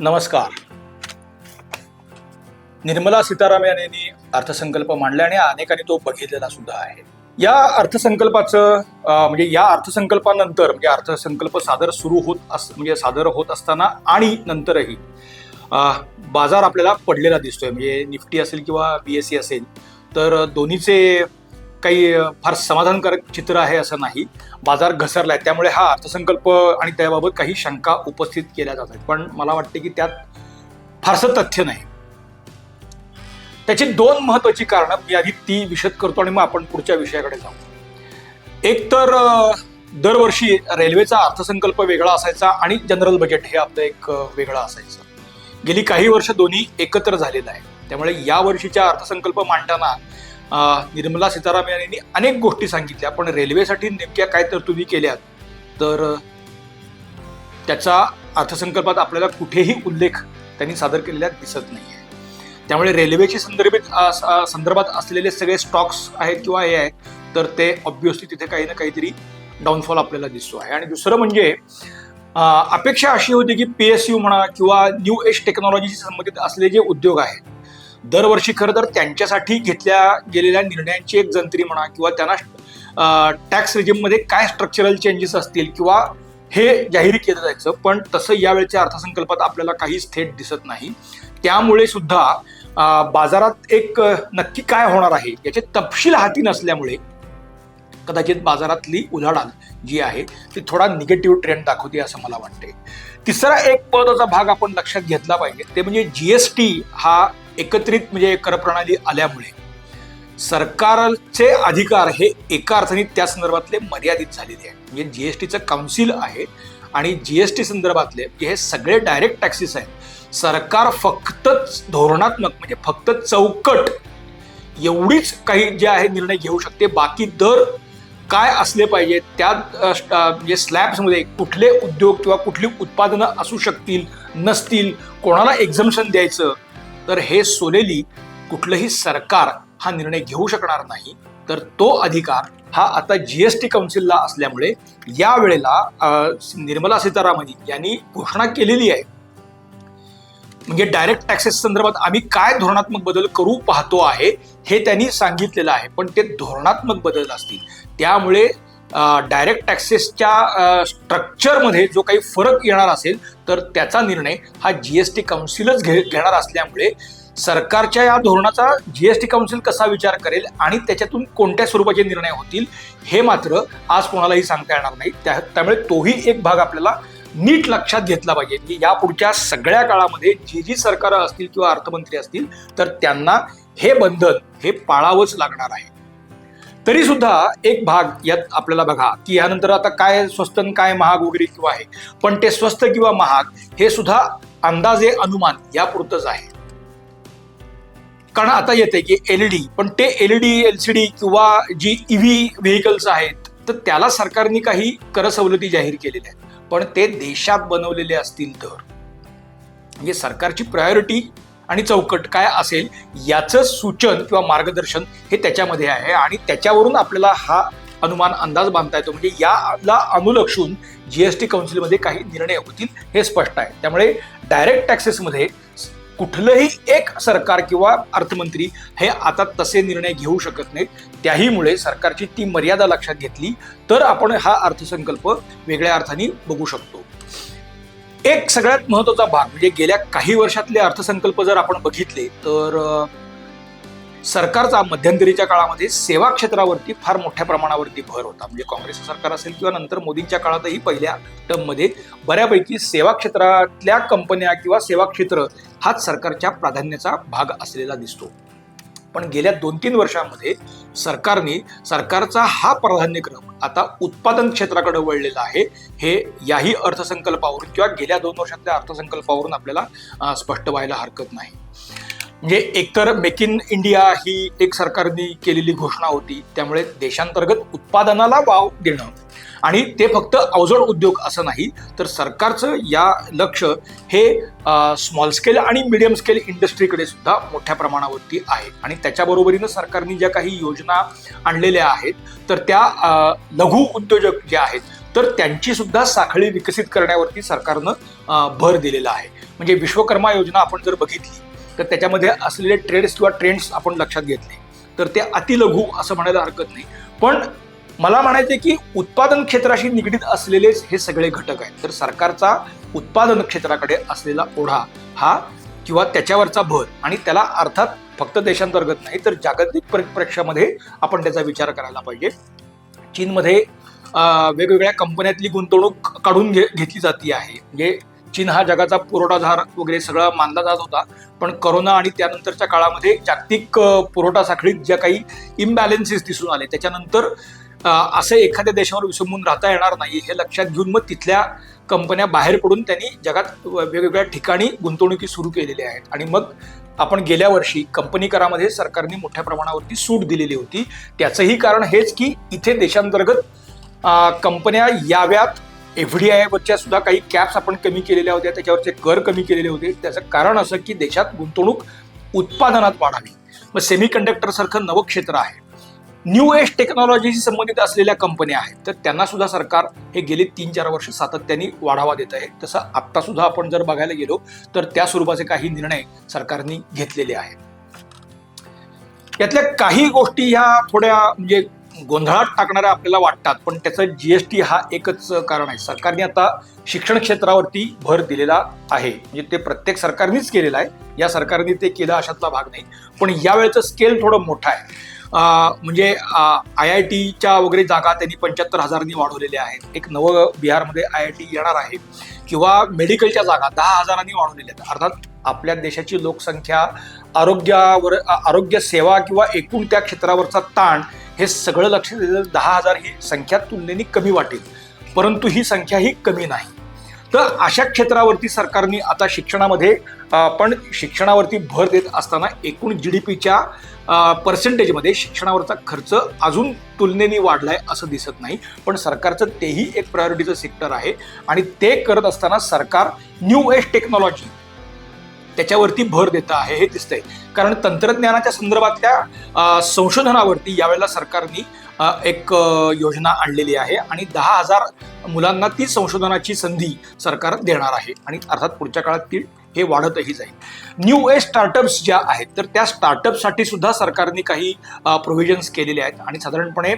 नमस्कार. निर्मला सीतारामन यांनी अर्थसंकल्प मांडला आणि अनेकांनी तो बघितलेला सुद्धा आहे. या अर्थसंकल्पाचं म्हणजे या अर्थसंकल्पानंतर म्हणजे अर्थसंकल्प सादर सुरू होत अस म्हणजे सादर होत असताना आणि नंतरही बाजार आपल्याला पडलेला दिसतोय. म्हणजे निफ्टी असेल किंवा बी एस सी असेल तर दोन्हीचे काही फार समाधानकारक चित्र आहे असं नाही. बाजार घसरलाय. त्यामुळे हा अर्थसंकल्प आणि त्याबाबत काही शंका उपस्थित केल्या जात आहेत. पण मला वाटते की त्यात फारसं तथ्य नाही. त्याची दोन महत्वाची कारणं मी आधी ती विशद करतो आणि मग आपण पुढच्या विषयाकडे जाऊ. एक तर दरवर्षी रेल्वेचा अर्थसंकल्प वेगळा असायचा आणि जनरल बजेट हे आपलं एक वेगळं असायचं. गेली काही वर्ष दोन्ही एकत्र झालेलं आहे. त्यामुळे या वर्षीच्या अर्थसंकल्प मांडताना निर्मला सीतारामन यांनी अनेक गोष्टी सांगितल्या. पण रेल्वेसाठी नेमक्या काय तरतुदी केल्यात तर त्याचा अर्थसंकल्पात आपल्याला कुठेही उल्लेख त्यांनी सादर केलेला दिसत नाही आहे त्यामुळे रेल्वेची संदर्भित संदर्भात असलेले सगळे स्टॉक्स आहेत किंवा हे आहेत तर ते ऑब्विसली तिथे काही ना काहीतरी डाऊनफॉल आपल्याला दिसतो आहे. आणि दुसरं म्हणजे अपेक्षा अशी होती की पी एस यू म्हणा किंवा न्यू एज टेक्नॉलॉजीशी संबंधित असलेले जे उद्योग आहेत दरवर्षी खरं तर त्यांच्यासाठी घेतल्या गेलेल्या निर्णयांची एक जंत्री म्हणा किंवा त्यांना टॅक्स रिजिममध्ये काय स्ट्रक्चरल चेंजेस असतील किंवा हे जाहीर केलं जायचं पण तसं यावेळच्या अर्थसंकल्पात आपल्याला काहीच थेट दिसत नाही. त्यामुळे सुद्धा बाजारात एक नक्की काय होणार आहे याचे तपशील हाती नसल्यामुळे कदाचित बाजारातली उलाढाल जी आहे ती थोडा निगेटिव्ह ट्रेंड दाखवते असं मला वाटते. तिसरा एक पदाचा भाग आपण लक्षात घेतला पाहिजे ते म्हणजे जी एस टी हा एकत्रित म्हणजे कर प्रणाली आल्यामुळे सरकारचे अधिकार हे एका अर्थाने त्या संदर्भातले मर्यादित झालेले आहे म्हणजे जीएसटीचं काउन्सिल आहे आणि जीएसटी संदर्भातले हे सगळे डायरेक्ट टॅक्सेस आहेत सरकार फक्तच धोरणात्मक म्हणजे फक्त चौकट एवढीच काही जे आहे निर्णय घेऊ शकते. बाकी दर काय असले पाहिजे त्या म्हणजे स्लॅब्समध्ये कुठले उद्योग किंवा कुठली उत्पादनं असू शकतील नसतील कोणाला एक्झम्शन द्यायचं तर हे सोलेली कुठलंही सरकार हा निर्णय घेऊ शकणार नाही. तर तो अधिकार हा आता जीएसटी काउन्सिलला असल्यामुळे या वेळेला निर्मला सीतारामन यांनी घोषणा केलेली आहे. म्हणजे डायरेक्ट टॅक्सेस संदर्भात आम्ही काय धोरणात्मक बदल करू पाहतो आहे हे त्यांनी सांगितलेलं आहे. पण ते धोरणात्मक बदल असतील. त्यामुळे डायरेक्ट टॅक्सेसच्या स्ट्रक्चरमध्ये जो काही फरक येणार असेल तर त्याचा निर्णय हा जी एस टी काउन्सिलच घे घेणार असल्यामुळे सरकारच्या या धोरणाचा जी एस टी काउन्सिल कसा विचार करेल आणि त्याच्यातून कोणत्या स्वरूपाचे निर्णय होतील हे मात्र आज कोणालाही सांगता येणार नाही. त्या त्यामुळे तोही एक भाग आपल्याला नीट लक्षात घेतला पाहिजे की या पुढच्या सगळ्या काळामध्ये जी जी सरकारं असतील किंवा अर्थमंत्री असतील तर त्यांना हे बंधन हे पाळावंच लागणार आहे. तरी सुद्धा एक भाग यात आपल्याला बघा की यानंतर आता काय स्वस्त आणि काय महाग वगैरे किंवा आहे पण ते स्वस्त किंवा महाग हे सुद्धा अंदाजे अनुमान यापुरतंच आहे. कारण आता येते की एलईडी पण ते एलईडी एलसीडी किंवा जी ईव्ही व्हेकल्स आहेत तर त्याला सरकारने काही कर सवलती जाहीर केलेल्या आहेत. पण ते देशात बनवलेले असतील तर. म्हणजे सरकारची प्रायोरिटी आणि चौकट काय असेल याचं सूचन किंवा मार्गदर्शन हे त्याच्यामध्ये आहे. आणि त्याच्यावरून आपल्याला हा अनुमान अंदाज बांधता येतो. म्हणजे याला अनुलक्षून जीएसटी काउन्सिलमध्ये काही निर्णय होतील हे स्पष्ट आहे. त्यामुळे डायरेक्ट टॅक्सेसमध्ये कुठलंही एक सरकार किंवा अर्थमंत्री हे आता तसे निर्णय घेऊ शकत नाहीत. त्याहीमुळे सरकारची ती मर्यादा लक्षात घेतली तर आपण हा अर्थसंकल्प वेगळ्या अर्थाने बघू शकतो. एक सगळ्यात महत्त्वाचा भाग म्हणजे गेल्या काही वर्षातले अर्थसंकल्प जर आपण बघितले तर सरकारचा मध्यंतरीच्या काळामध्ये सेवा क्षेत्रावरती फार मोठ्या प्रमाणावरती भर होता. म्हणजे काँग्रेसचं सरकार असेल किंवा नंतर मोदींच्या काळातही पहिल्या टर्ममध्ये बऱ्यापैकी सेवा क्षेत्रातल्या कंपन्या किंवा सेवा क्षेत्र हाच सरकारच्या प्राधान्याचा भाग असलेला दिसतो. पण गेल्या दोन तीन वर्षांमध्ये सरकारने सरकारचा हा प्राधान्यक्रम आता उत्पादन क्षेत्राकडे वळलेला आहे. हे याही अर्थसंकल्पावरून किंवा गेल्या दोन वर्षातल्या अर्थसंकल्पावरून आपल्याला स्पष्ट व्हायला हरकत नाही. म्हणजे एकतर मेक इन इंडिया ही एक सरकारने केलेली घोषणा होती त्यामुळे देशांतर्गत उत्पादनाला वाव देणं आणि ते फक्त अवजड उद्योग असं नाही तर सरकारचं या लक्ष हे स्मॉल स्केल आणि मिडियम स्केल इंडस्ट्रीकडे सुद्धा मोठ्या प्रमाणावरती आहे. आणि त्याच्याबरोबरीनं सरकारने ज्या काही योजना आणलेल्या आहेत तर त्या लघु उद्योजक जे आहेत तर त्यांची सुद्धा साखळी विकसित करण्यावरती सरकारनं भर दिलेला आहे. म्हणजे विश्वकर्मा योजना आपण जर बघितली तर त्याच्यामध्ये असलेले ट्रेड्स किंवा ट्रेंड्स आपण लक्षात घेतले तर ते अतिलघु असं म्हणायला हरकत नाही. पण मला म्हणायचं की उत्पादन क्षेत्राशी निगडीत असलेले हे सगळे घटक आहेत. तर सरकारचा उत्पादन क्षेत्राकडे असलेला ओढा हा किंवा त्याच्यावरचा भर आणि त्याला अर्थात फक्त देशांतर्गत नाही तर जागतिक परिप्रेक्ष्यामध्ये आपण त्याचा विचार करायला पाहिजे. चीनमध्ये वेगवेगळ्या कंपन्यातली गुंतवणूक काढून घे घेतली जाती आहे. म्हणजे चीन हा जगाचा पुरवठाधार वगैरे सगळा मानला जात होता. पण करोना आणि त्यानंतरच्या काळामध्ये जागतिक पुरवठा साखळीत ज्या काही इम्बॅलेन्सेस दिसून आले त्याच्यानंतर असं एखाद्या देशावर विसंबून राहता येणार नाही हे लक्षात घेऊन मग तिथल्या कंपन्या बाहेर पडून त्यांनी जगात वेगवेगळ्या ठिकाणी गुंतवणुकी सुरू केलेल्या आहेत. आणि मग आपण गेल्या वर्षी कंपनी करामध्ये सरकारने मोठ्या प्रमाणावरती सूट दिलेली होती. त्याचंही कारण हेच की इथे देशांतर्गत कंपन्या याव्यात. एफ डी आयवरच्या सुद्धा काही कॅप्स आपण कमी केलेल्या होत्या त्याच्यावरचे कर कमी केलेले होते. त्याचं कारण असं की देशात गुंतवणूक उत्पादनात वाढावी. मग सेमी कंडक्टर सारखं नवं क्षेत्र आहे. न्यू एज टेक्नॉलॉजीशी संबंधित असलेल्या कंपन्या आहेत. तर त्यांना सुद्धा सरकार हे गेले तीन चार वर्ष सातत्याने वाढावा देत आहे. तसं आत्ता सुद्धा आपण जर बघायला गेलो तर त्या स्वरूपाचे काही निर्णय सरकारने घेतलेले आहेत. यातल्या काही गोष्टी ह्या थोड्या म्हणजे गोंधळात टाकणाऱ्या आपल्याला वाटतात पण त्याचं जीएसटी हा एकच कारण आहे. सरकारने आता शिक्षण क्षेत्रावरती भर दिलेला आहे. म्हणजे ते प्रत्येक सरकारनेच केलेलं आहे. या सरकारने ते केलं अशातला भाग नाही. पण यावेळेचं स्केल थोडं मोठं आहे. म्हणजे आय आय टीच्या वगैरे जागा त्यांनी पंच्याहत्तर हजारांनी वाढवलेल्या आहेत. एक नवं बिहारमध्ये आय आय टी येणार आहे किंवा मेडिकलच्या जागा दहा हजारांनी वाढवलेल्या आहेत. अर्थात आपल्या देशाची लोकसंख्या आरोग्यावर आरोग्य सेवा किंवा एकूण त्या क्षेत्रावरचा ताण हे सगळं लक्ष दिलं दहा हजार ही संख्या तुलनेने कमी वाटेल. परंतु ही संख्या ही कमी नाही. तर अशा क्षेत्रावरती सरकारने आता शिक्षणामध्ये पण शिक्षणावरती भर देत असताना एकूण जी डी पीच्या पर्सेंटेजमध्ये शिक्षणावरचा खर्च अजून तुलनेने वाढलाय असं दिसत नाही. पण सरकारचं तेही एक प्रायोरिटीचं सेक्टर आहे आणि ते करत असताना सरकार न्यू एज टेक्नॉलॉजी त्याच्यावरती भर देतं आहे हे दिसतंय. कारण तंत्रज्ञानाच्या संदर्भातल्या संशोधनावरती यावेळेला सरकारने एक योजना आणलेली आहे आणि दहा हजार मुलांना ती संशोधनाची संधी सरकार देणार आहे आणि अर्थात पुढच्या काळात ती हे वाढतही जाईल. न्यू एज स्टार्टअप्स ज्या आहेत तर त्या स्टार्टअपसाठी सुद्धा सरकारने काही प्रोव्हिजन्स केलेले आहेत. आणि साधारणपणे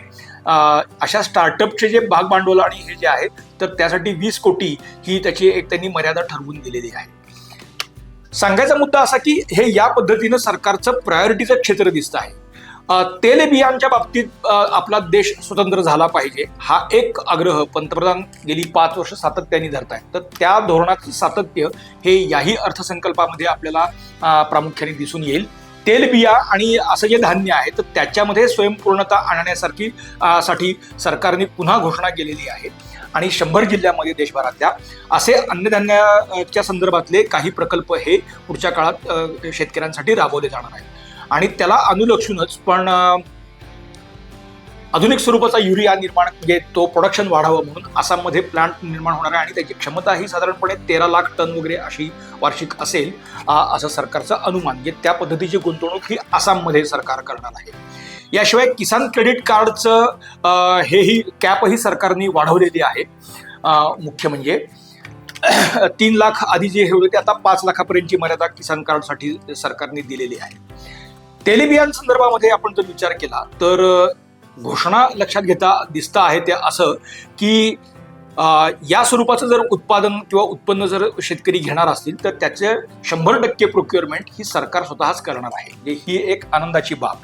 अशा स्टार्टअपचे जे भाग भांडवल आणि हे जे आहेत तर त्यासाठी वीस कोटी ही त्याची एक त्यांनी मर्यादा ठरवून दिलेली आहे. सांगायचा मुद्दा असा की हे या पद्धतीनं सरकारचं प्रायोरिटीचं क्षेत्र दिसतं आहे. तेलबियांच्या बाबतीत आपला देश स्वतंत्र झाला पाहिजे हा एक आग्रह पंतप्रधान गेली पाच वर्ष सातत्याने धरत आहेत तर त्या धोरणाचं सातत्य हे याही अर्थसंकल्पामध्ये आपल्याला प्रामुख्याने दिसून येईल. तेलबिया आणि असं जे धान्य आहे तर त्याच्यामध्ये स्वयंपूर्णता आणण्यासारखी साठी सरकारने पुन्हा घोषणा केलेली आहे. आणि शंभर जिल्ह्यामध्ये देशभरातल्या असे अन्नधान्याच्या संदर्भातले काही प्रकल्प हे पुढच्या काळात शेतकऱ्यांसाठी राबवले जाणार आहेत. आणि त्याला अनुलक्षूनच पण आधुनिक स्वरूपाचा युरिया निर्माण म्हणजे तो प्रोडक्शन वाढावं म्हणून आसाममध्ये प्लांट निर्माण होणार आहे आणि त्याची क्षमता ही साधारणपणे तेरा लाख टन वगैरे अशी वार्षिक असेल असं सरकारचं अनुमान. म्हणजे त्या पद्धतीची गुंतवणूक ही आसाममध्ये सरकार करणार आहे. याशिवाय किसान क्रेडिट कार्डचं हेही कॅपही सरकारने वाढवलेली आहे. मुख्य म्हणजे तीन लाख आधी जे हे होते ते आता पाच लाखापर्यंतची मर्यादा किसान कार्डसाठी सरकारने दिलेली आहे. तेलिबियान संदर्भामध्ये आपण जर विचार केला तर घोषणा लक्षात घेता दिसता आहे ते असं की या स्वरूपाचं जर उत्पादन किंवा उत्पन्न जर शेतकरी घेणार असतील तर त्याचे शंभर टक्के प्रोक्युअरमेंट ही सरकार स्वतःच करणार आहे. ही एक आनंदाची बाब.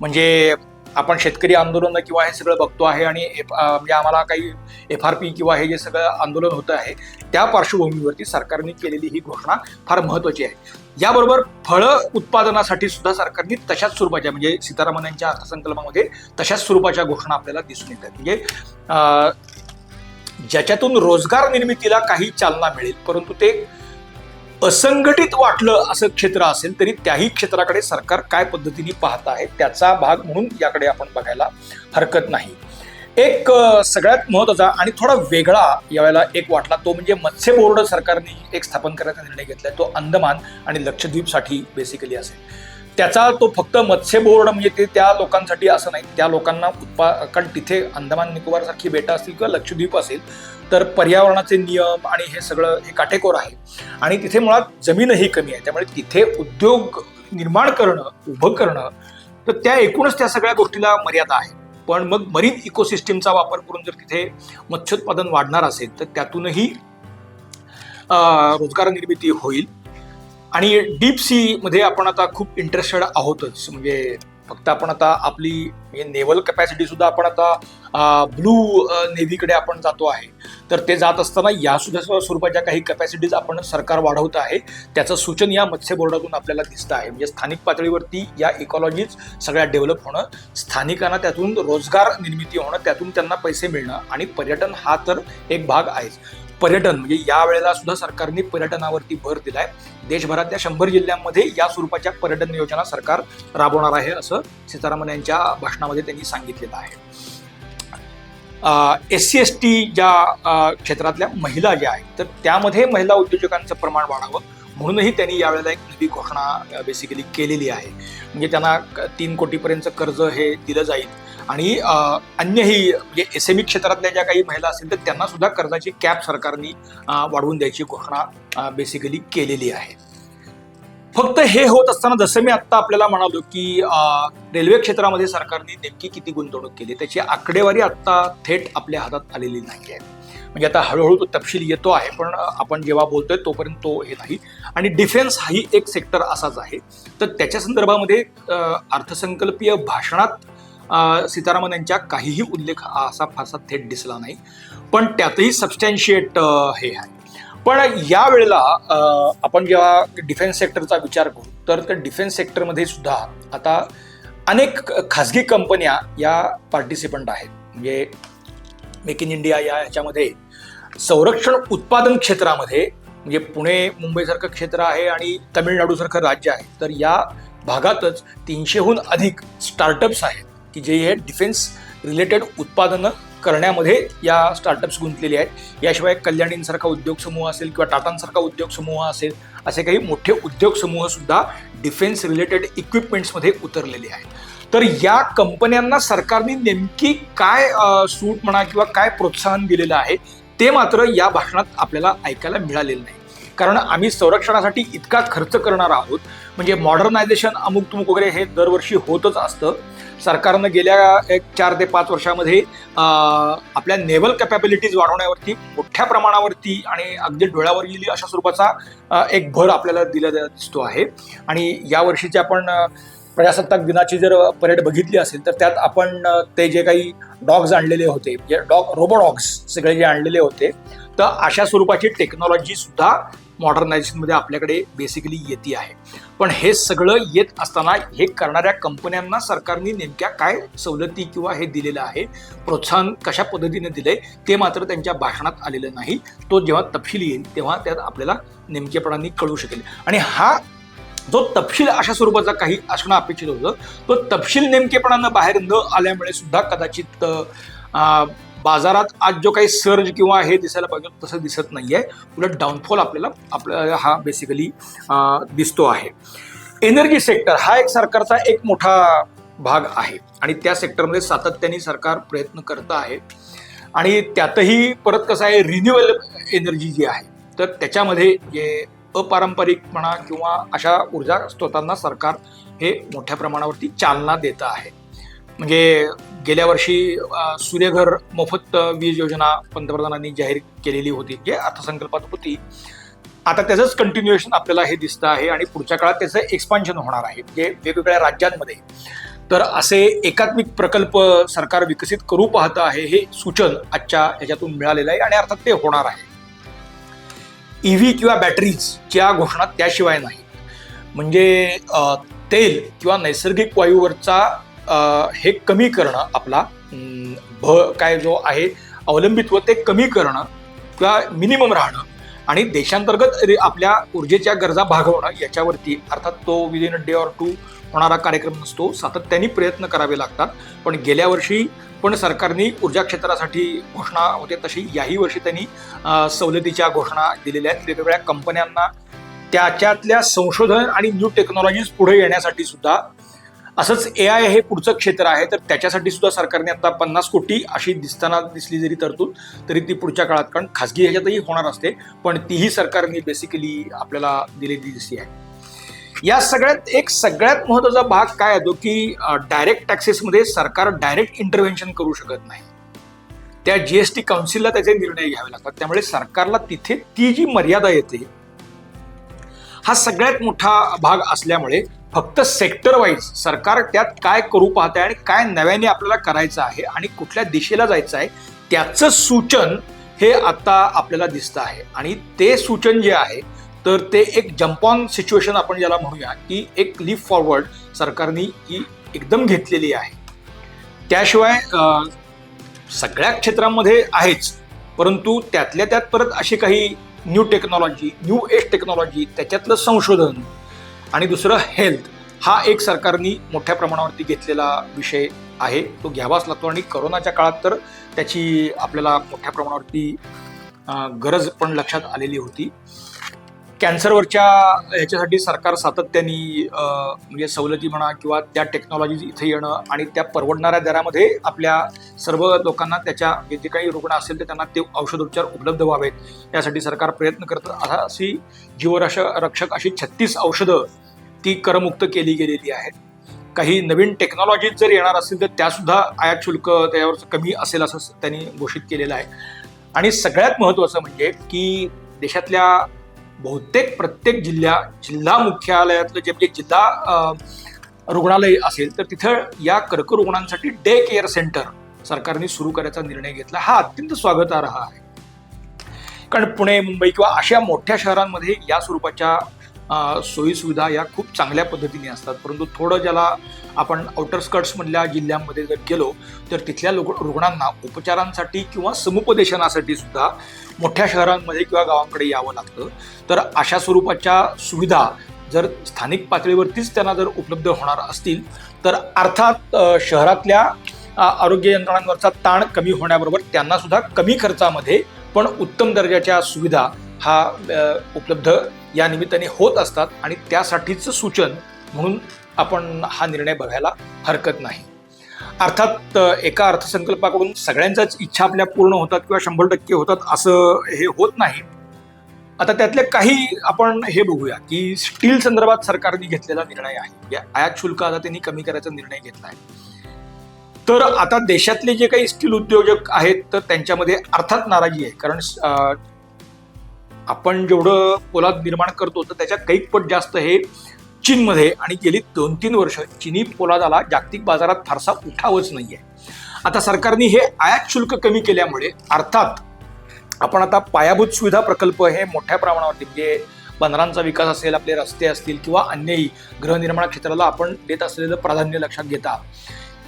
म्हणजे आपण शेतकरी आंदोलन किंवा हे सगळं बघतो आहे आणि एफ- म्हणजे आम्हाला काही एफ आर पी किंवा हे जे सगळं आंदोलन होतं आहे त्या पार्श्वभूमीवरती सरकारने केलेली ही घोषणा फार महत्वाची आहे. याबरोबर फळं उत्पादनासाठी सुद्धा सरकारने तशाच स्वरूपाच्या म्हणजे सीतारामन यांच्या अर्थसंकल्पामध्ये तशाच स्वरूपाच्या घोषणा आपल्याला दिसून येतात म्हणजे ज्याच्यातून रोजगार निर्मितीला काही चालना मिळेल परंतु ते असंघटित वाटलं असं क्षेत्र असेल तरी त्याही क्षेत्राकडे सरकार काय पद्धतीने पाहत आहे त्याचा भाग म्हणून याकडे आपण बघायला हरकत नाही. एक सगळ्यात महत्त्वाचा आणि थोडा वेगळा यावेळेला एक वाटला तो म्हणजे मत्स्य बोर्ड सरकारने एक स्थापन करायचा निर्णय घेतलाय. तो अंदमान आणि लक्षद्वीपसाठी बेसिकली असेल. त्याचा तो फक्त मत्स्य बोर्ड म्हणजे ते त्या लोकांसाठी असं नाही. त्या लोकांना उत्पा कारण तिथे अंदमान निकोबार सारखी बेटा असतील किंवा लक्षद्वीप असेल तर पर्यावरणाचे नियम आणि हे सगळं हे काटेकोर आहे. आणि तिथे मुळात जमीनही कमी आहे. त्यामुळे तिथे उद्योग निर्माण करणं उभं करणं तर त्या एकूणच त्या सगळ्या गोष्टीला मर्यादा आहे. पण मग मरीन इकोसिस्टीमचा वापर करून जर तिथे मत्स्योत्पादन वाढणार असेल तर त्यातूनही रोजगार निर्मिती होईल. आणि डीप सी मध्ये आपण आता खूप इंटरेस्टेड आहोतच म्हणजे फक्त आपण आता आपली म्हणजे नेव्हल कॅपॅसिटी सुद्धा आपण आता ब्लू नेव्हीकडे आपण जातो आहे. तर ते जात असताना या सुद्धा स्वरूपाच्या काही कॅपॅसिटीज आपण सरकार वाढवत आहे. त्याचं सूचन या मत्स्य बोर्डातून आपल्याला दिसतं आहे. म्हणजे स्थानिक पातळीवरती या इकॉलॉजीज सगळ्या डेव्हलप होणं स्थानिकांना त्यातून रोजगार निर्मिती होणं त्यातून त्यांना पैसे मिळणं आणि पर्यटन हा तर एक भाग आहेच. पर्यटन म्हणजे या वेळेला सुद्धा सरकारने पर्यटनावरती भर दिलाय. देशभरातल्या शंभर जिल्ह्यांमध्ये या स्वरूपाच्या पर्यटन योजना सरकार राबवणार आहे असं सीतारामन यांच्या भाषणामध्ये त्यांनी सांगितलेलं आहे. एस सी एस टी ज्या क्षेत्रातल्या महिला ज्या आहेत तर त्यामध्ये महिला उद्योजकांचं प्रमाण वाढावं. म्हणूनही त्यांनी यावेळेला एक नवी घोषणा बेसिकली केलेली आहे. म्हणजे त्यांना क- तीन कोटीपर्यंत कर्ज हे दिलं जाईल. आणि अन्यही म्हणजे एस एम ई क्षेत्रातल्या ज्या काही महिला असतील तर त्यांना सुद्धा कर्जाची कॅप सरकारने वाढवून द्यायची घोषणा बेसिकली केलेली आहे. फक्त हे होत असताना जसं मी आत्ता आपल्याला म्हणालो की रेल्वे क्षेत्रामध्ये सरकारने नेमकी किती गुंतवणूक केली त्याची आकडेवारी आत्ता थेट आपल्या हातात आलेली नाही आहे. म्हणजे आता हळूहळू तो तपशील येतो आहे पण आपण जेव्हा बोलतोय तोपर्यंत तो हे नाही. आणि डिफेन्स हाही एक सेक्टर असाच आहे. तर त्याच्या संदर्भामध्ये अर्थसंकल्पीय भाषणात सीतारामन यांच्या काहीही उल्लेख असा फारसा थेट दिसला नाही. पण त्यातही सबस्टॅन्शिएट हे आहे. पण या वेळेला आपण जेव्हा डिफेन्स सेक्टरचा विचार करू तर त्या डिफेन्स सेक्टरमध्ये सुद्धा आता अनेक खाजगी कंपन्या या पार्टिसिपंट आहेत. म्हणजे मेक इन इंडिया या ह्याच्यामध्ये संरक्षण उत्पादन क्षेत्रामध्ये म्हणजे पुणे मुंबईसारखं क्षेत्र आहे आणि तमिळनाडूसारखं राज्य आहे तर या भागातच तीनशेहून अधिक स्टार्टअप्स आहेत की जे हे डिफेन्स रिलेटेड उत्पादनं करण्यामध्ये या स्टार्टअप्स गुंतलेले आहेत. याशिवाय कल्याणींसारखा उद्योग समूह असेल किंवा टाटांसारखा उद्योग समूह असेल असे काही मोठे उद्योग समूह सुद्धा डिफेन्स रिलेटेड इक्विपमेंट्समध्ये उतरलेले आहेत. तर या कंपन्यांना सरकारने नेमकी काय सूट म्हणा किंवा काय प्रोत्साहन दिलेलं आहे ते मात्र या भाषणात आपल्याला ऐकायला मिळालेलं नाही. कारण आम्ही संरक्षणासाठी इतका खर्च करणार आहोत. म्हणजे मॉडर्नायझेशन अमुक तुमुक वगैरे हे दरवर्षी होतच असतं. सरकारनं गेल्या एक चार ते पाच वर्षामध्ये आपल्या नेव्हल कॅपॅबिलिटीज वाढवण्यावरती मोठ्या प्रमाणावरती आणि अगदी डोळ्यावर येईल अशा स्वरूपाचा एक भर आपल्याला दिला दिसतो आहे. आणि या वर्षीची आपण प्रजासत्ताक दिनाची जर परेड बघितली असेल तर त्यात आपण ते जे काही डॉग्स आणलेले होते. म्हणजे डॉग रोबो डॉग्स सगळे जे आणलेले होते. तर अशा स्वरूपाची टेक्नॉलॉजी सुद्धा मॉडर्नायझेशनमध्ये आपल्याकडे बेसिकली येते आहे. पण हे सगळं येत असताना हे करणाऱ्या कंपन्यांना सरकारने नेमक्या काय सवलती किंवा हे दिलेलं आहे प्रोत्साहन कशा पद्धतीने दिलंय ते मात्र त्यांच्या भाषणात आलेलं नाही. तो जेव्हा तपशील येईल तेव्हा त्यात आपल्याला नेमकेपणाने कळू शकेल. आणि हा जो तपशील अशा स्वरूपाचा काही असणं अपेक्षित होतं तो तपशील नेमकेपणानं बाहेर न आल्यामुळे सुद्धा कदाचित बाजारात आज जो काही सर्ज किंवा हे दिसायला पाहिजे तसं दिसत नाही आहे उलट डाऊनफॉल आपल्याला आपल्याला हा बेसिकली दिसतो आहे. एनर्जी सेक्टर हा एक सरकारचा एक मोठा भाग आहे. आणि त्या सेक्टरमध्ये सातत्याने सरकार प्रयत्न करतं आहे. आणि त्यातही परत कसं आहे रिन्युएबल एनर्जी जी आहे तर त्याच्यामध्ये जे अपारंपरिक म्हणा किंवा अशा ऊर्जा स्रोतांना सरकार हे मोठ्या प्रमाणावरती चालना देतं आहे. म्हणजे गेल्या वर्षी सूर्यघर मोफत वीज योजना पंतप्रधानांनी जाहीर केलेली होती जे अर्थसंकल्पात होती. आता त्याचंच कंटिन्युएशन आपल्याला हे दिसतं आहे आणि पुढच्या काळात त्याचं एक्सपान्शन होणार आहे. म्हणजे वेगवेगळ्या राज्यांमध्ये. तर असे एकात्मिक प्रकल्प सरकार विकसित करू पाहतं आहे हे सूचन आजच्या ह्याच्यातून मिळालेलं आहे आणि अर्थात ते होणार आहे. ई व्ही किंवा बॅटरीजच्या घोषणा त्याशिवाय नाही. म्हणजे तेल किंवा नैसर्गिक वायूवरचा हे कमी करणं आपला भ काय जो आहे अवलंबित्व ते कमी करणं किंवा मिनिमम राहणं आणि देशांतर्गत रे- आपल्या ऊर्जेच्या गरजा भागवणं याच्यावरती अर्थात तो within a day or two होणारा कार्यक्रम नसतो सातत्याने प्रयत्न करावे लागतात. पण गेल्या वर्षी पण सरकारने ऊर्जा क्षेत्रासाठी घोषणा होते तशी. याही वर्षी त्यांनी सवलतीच्या घोषणा दिलेल्या आहेत. वेगवेगळ्या कंपन्यांना त्याच्यातल्या संशोधन आणि न्यू टेक्नॉलॉजीज पुढे येण्यासाठी सुद्धा असंच ए आय हे पुढचं क्षेत्र आहे. तर त्याच्यासाठी सुद्धा सरकारने आता पन्नास कोटी अशी दिसताना दिसली जरी तरतूद तरी ती पुढच्या काळात. कारण खासगी ह्याच्यातही होणार असते. पण तीही सरकारने बेसिकली आपल्याला दिलेली दिसली आहे. या सगळ्यात एक सगळ्यात महत्त्वाचा भाग काय येतो की डायरेक्ट टॅक्सेसमध्ये सरकार डायरेक्ट इंटरव्हेन्शन करू शकत नाही. त्या जीएसटी काउन्सिलला त्याचे निर्णय घ्यावे लागतात. त्यामुळे सरकारला तिथे ती जी मर्यादा येते हा सगळ्यात मोठा भाग असल्यामुळे फक्त सेक्टर वाईज सरकार त्यात काय करू पाहत आहे आणि काय नव्याने आपल्याला करायचं आहे आणि कुठल्या दिशेला जायचं आहे त्याचं सूचन हे आता आपल्याला दिसतं आहे. आणि ते सूचन जे आहे तर ते एक जम्प ऑन सिच्युएशन आपण ज्याला म्हणूया की एक लीप फॉरवर्ड सरकारने ही एकदम घेतलेली आहे. त्याशिवाय सगळ्या क्षेत्रामध्ये आहेच परंतु त्यातल्या त्यात परत अशी काही new technology new age technology त्याच्यातलं संशोधन आणि दुसरं हेल्थ हा एक सरकारनी मोठ्या प्रमाणावरती घेतलेला विषय आहे. तो घ्यावाच लागतो आणि करोनाच्या काळात तर त्याची आपल्याला मोठ्या प्रमाणावरती गरज पण लक्षात आलेली होती. कॅन्सरवरच्या याच्यासाठी सरकार सातत्याने म्हणजे सवलती म्हणा किंवा त्या टेक्नॉलॉजी इथे येणं आणि त्या परवडणाऱ्या दरामध्ये आपल्या सर्व लोकांना त्याच्या म्हणजे जे काही रुग्ण असेल तर त्यांना ते औषधोपचार उपलब्ध व्हावेत. यासाठी सरकार प्रयत्न करतं असा अशी जीवरक्ष रक्षक अशी छत्तीस औषधं ती करमुक्त केली गेलेली आहेत. काही नवीन टेक्नॉलॉजीज जर येणार असतील तर त्यासुद्धा आयात शुल्क त्यावर कमी असेल असं त्यांनी घोषित केलेलं आहे. आणि सगळ्यात महत्त्वाचं म्हणजे की देशातल्या बहुतेक प्रत्येक जिल्ह्या जिल्हा मुख्यालयातलं जे म्हणजे जिल्हा रुग्णालय असेल तर तिथं या कर्करुग्णांसाठी डे केअर सेंटर सरकारने सुरू करायचा निर्णय घेतला. हा अत्यंत स्वागतार्ह आहे. कारण पुणे मुंबई किंवा अशा मोठ्या शहरांमध्ये या स्वरूपाच्या सोयीसुविधा या खूप चांगल्या पद्धतीने असतात. परंतु थोडं ज्याला आपण आउटर स्कर्ट्समधल्या जिल्ह्यांमध्ये जर गेलो तर तिथल्या लोक रुग्णांना उपचारांसाठी किंवा समुपदेशनासाठी सुद्धा मोठ्या शहरांमध्ये किंवा गावांकडे यावं लागतं. तर अशा स्वरूपाच्या सुविधा जर स्थानिक पातळीवरतीच त्यांना जर उपलब्ध होणार असतील तर अर्थात शहरातल्या आरोग्य यंत्रणांवरचा ताण कमी होण्याबरोबर त्यांना सुद्धा कमी खर्चामध्ये पण उत्तम दर्जाच्या सुविधा हा उपलब्ध या निमित्ताने होत असतात आणि त्यासाठीचं सूचन म्हणून आपण हा निर्णय बघायला हरकत नाही. अर्थात एका अर्थसंकल्पाकडून सगळ्यांच्याच इच्छा आपल्या पूर्ण होतात किंवा शंभर टक्के होतात असं हे होत नाही. आता त्यातले काही आपण हे बघूया की स्टील संदर्भात सरकारने घेतलेला निर्णय आहे. या आयात शुल्क आता त्यांनी कमी करायचा निर्णय घेतला आहे. तर आता देशातले जे काही स्टील उद्योजक आहेत तर त्यांच्यामध्ये अर्थात नाराजी आहे. कारण आपण जेवढं पोलाद निर्माण करतो तर त्याच्यात कैकपट जास्त हे चीनमध्ये आणि गेली दोन तीन वर्ष चिनी पोलादाला जागतिक बाजारात फारसा उठावच नाही आहे आता सरकारने हे आयात शुल्क कमी केल्यामुळे अर्थात आपण आता पायाभूत सुविधा प्रकल्प हे मोठ्या प्रमाणावरती म्हणजे बंदरांचा विकास असेल आपले रस्ते असतील किंवा अन्यही गृहनिर्माण क्षेत्राला आपण देत असलेलं प्राधान्य लक्षात घेता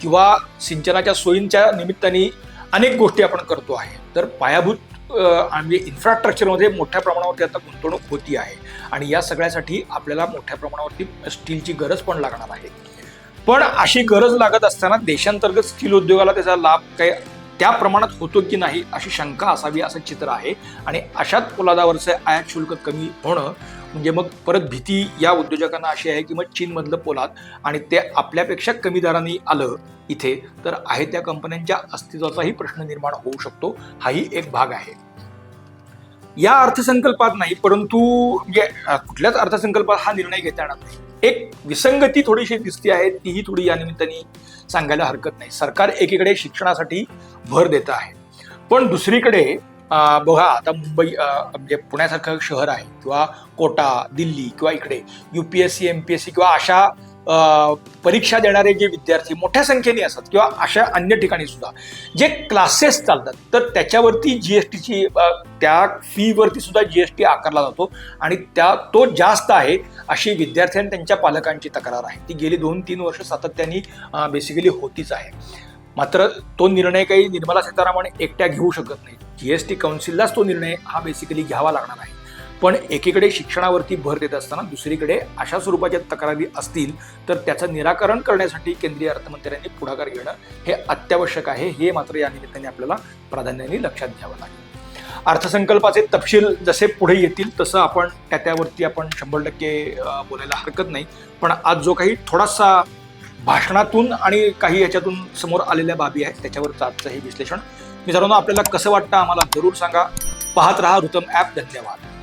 किंवा सिंचनाच्या सोयींच्या निमित्ताने अनेक गोष्टी आपण करतो आहे. तर पायाभूत म्हणजे इन्फ्रास्ट्रक्चरमध्ये मोठ्या प्रमाणावरती आता गुंतवणूक होती आहे. आणि या सगळ्यासाठी आपल्याला मोठ्या प्रमाणावरती स्टीलची गरज पण लागणार आहे. पण अशी गरज लागत असताना देशांतर्गत स्टील उद्योगाला त्याचा लाभ काही त्या प्रमाणात होतो की नाही अशी शंका असावी असं चित्र आहे. आणि अशात पोलादावरचं आयात शुल्क कमी होणं म्हणजे मग परत भीती या उद्योजकांना अशी आहे की मग चीनमधलं पोलाद आणि ते आपल्यापेक्षा कमी दराने आलं इथे तर आहे त्या कंपन्यांच्या अस्तित्वाचाही प्रश्न निर्माण होऊ शकतो हाही एक भाग आहे. या अर्थसंकल्पात नाही परंतु म्हणजे कुठल्याच अर्थसंकल्पात हा निर्णय घेता येणार नाही. एक विसंगती थोडीशी दिसते आहे तीही थोडी या निमित्ताने सांगायला हरकत नाही. सरकार एकीकडे शिक्षणासाठी भर देत आहे. पण दुसरीकडे बघा आता मुंबई म्हणजे पुण्यासारखं शहर आहे किंवा कोटा दिल्ली किंवा इकडे U P S C M P S C किंवा अशा परीक्षा देणारे जे विद्यार्थी मोठ्या संख्येने असतात किंवा अशा अन्य ठिकाणी सुद्धा जे क्लासेस चालतात तर त्याच्यावरती जी एस टीची त्या फीवरती सुद्धा टी आकारला जातो आणि त्या तो जास्त आहे अशी विद्यार्थी आणि त्यांच्या पालकांची तक्रार आहे. ती गेली दोन तीन वर्ष सातत्याने बेसिकली होतीच आहे. मात्र तो निर्णय काही निर्मला सीतारामन एकट्या घेऊ शकत नाही. जी एस टी काउन्सिललाच तो निर्णय हा बेसिकली घ्यावा लागणार आहे. पण एकीकडे शिक्षणावरती भर देत असताना दुसरीकडे अशा स्वरूपाच्या तक्रारी असतील तर त्याचं निराकरण करण्यासाठी केंद्रीय अर्थमंत्र्यांनी पुढाकार घेणं हे अत्यावश्यक आहे. हे मात्र या निमित्ताने आपल्याला प्राधान्याने लक्षात घ्यावं लागेल. अर्थसंकल्पाचे तपशील जसे पुढे येतील तसं आपण त्या त्यावरती आपण शंभर टक्के बोलायला हरकत नाही. पण आज जो काही थोडासा भाषणातून आणि काही याच्यातून समोर आलेल्या बाबी आहेत त्याच्यावरचं आजचं हे विश्लेषण मित्रांनो आपल्याला कसं वाटतं आम्हाला? जरूर सांगा. पाहत रहा ऋतम ॲप धन्यवाद.